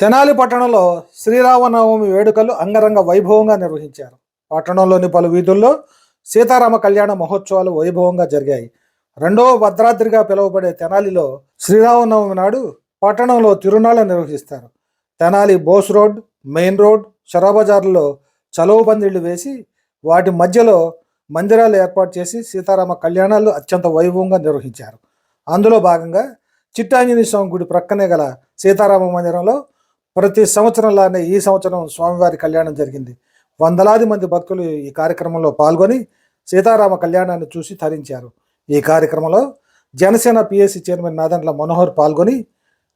Tenali పట్టణంలో శ్రీరామనవమి వేడుకలు అంగరంగ వైభవంగా నిర్వహించారు. పట్టణంలోని పలు వీధుల్లో సీతారామ కళ్యాణ మహోత్సవాలు వైభవంగా జరిగాయి. రెండవ భద్రాద్రిగా పిలువబడే తెనాలిలో శ్రీరామనవమి నాడు పట్టణంలో తిరునాళ్ళ నిర్వహిస్తారు. Tenali Bose road main road షరాబజార్లో చలువ పందిళ్ళు వేసి వాటి మధ్యలో మందిరాలు ఏర్పాటు చేసి సీతారామ కళ్యాణాలు అత్యంత వైభవంగా నిర్వహించారు. అందులో భాగంగా చిట్టాంజనేయ స్వామి గుడి ప్రక్కనే గల సీతారామ మందిరంలో ప్రతి సంవత్సరంలానే ఈ సంవత్సరం స్వామివారి కళ్యాణం జరిగింది. వందలాది మంది భక్తులు ఈ కార్యక్రమంలో పాల్గొని సీతారామ కళ్యాణాన్ని చూసి తరించారు. ఈ కార్యక్రమంలో జనసేన పిఎస్సి చైర్మన్ నాదండ్ల మనోహర్ పాల్గొని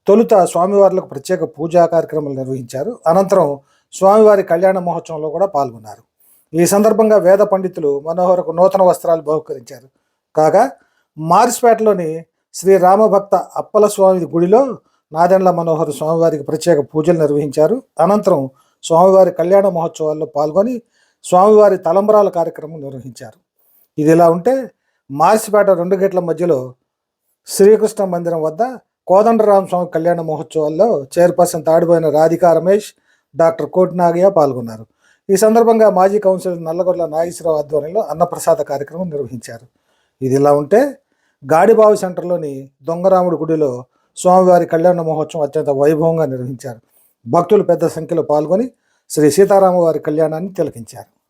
తొలుత స్వామివార్లకు ప్రత్యేక పూజా కార్యక్రమాలు నిర్వహించారు. అనంతరం స్వామివారి కళ్యాణ మహోత్సవంలో కూడా పాల్గొన్నారు. ఈ సందర్భంగా వేద పండితులు మనోహర్కు నూతన వస్త్రాలు బహుకరించారు. కాగా మార్స్పేటలోని శ్రీ రామభక్త అప్పల స్వామి గుడిలో నాదెండ్ల మనోహర్ స్వామివారికి ప్రత్యేక పూజలు నిర్వహించారు. అనంతరం స్వామివారి కళ్యాణ మహోత్సవాల్లో పాల్గొని స్వామివారి తలంబరాల కార్యక్రమం నిర్వహించారు. ఇది ఇలా ఉంటే మార్సిపేట రెండు గేట్ల మధ్యలో శ్రీకృష్ణ మందిరం వద్ద కోదండరామ స్వామి కళ్యాణ మహోత్సవాల్లో చైర్పర్సన్ తాడిపోయిన రాధికా రమేష్ డాక్టర్ కోటి నాగయ్య పాల్గొన్నారు. ఈ సందర్భంగా మాజీ కౌన్సిలర్ నల్లగొర్ల నాగేశ్వరరావు ఆధ్వర్యంలో అన్నప్రసాద కార్యక్రమం నిర్వహించారు. ఇది ఇలా ఉంటే గాడిబావి సెంటర్లోని దొంగరాముడి గుడిలో స్వామివారి కళ్యాణ మహోత్సవం అత్యంత వైభవంగా నిర్వహించారు. భక్తులు పెద్ద సంఖ్యలో పాల్గొని శ్రీ సీతారామవారి కళ్యాణాన్ని తిలకించారు.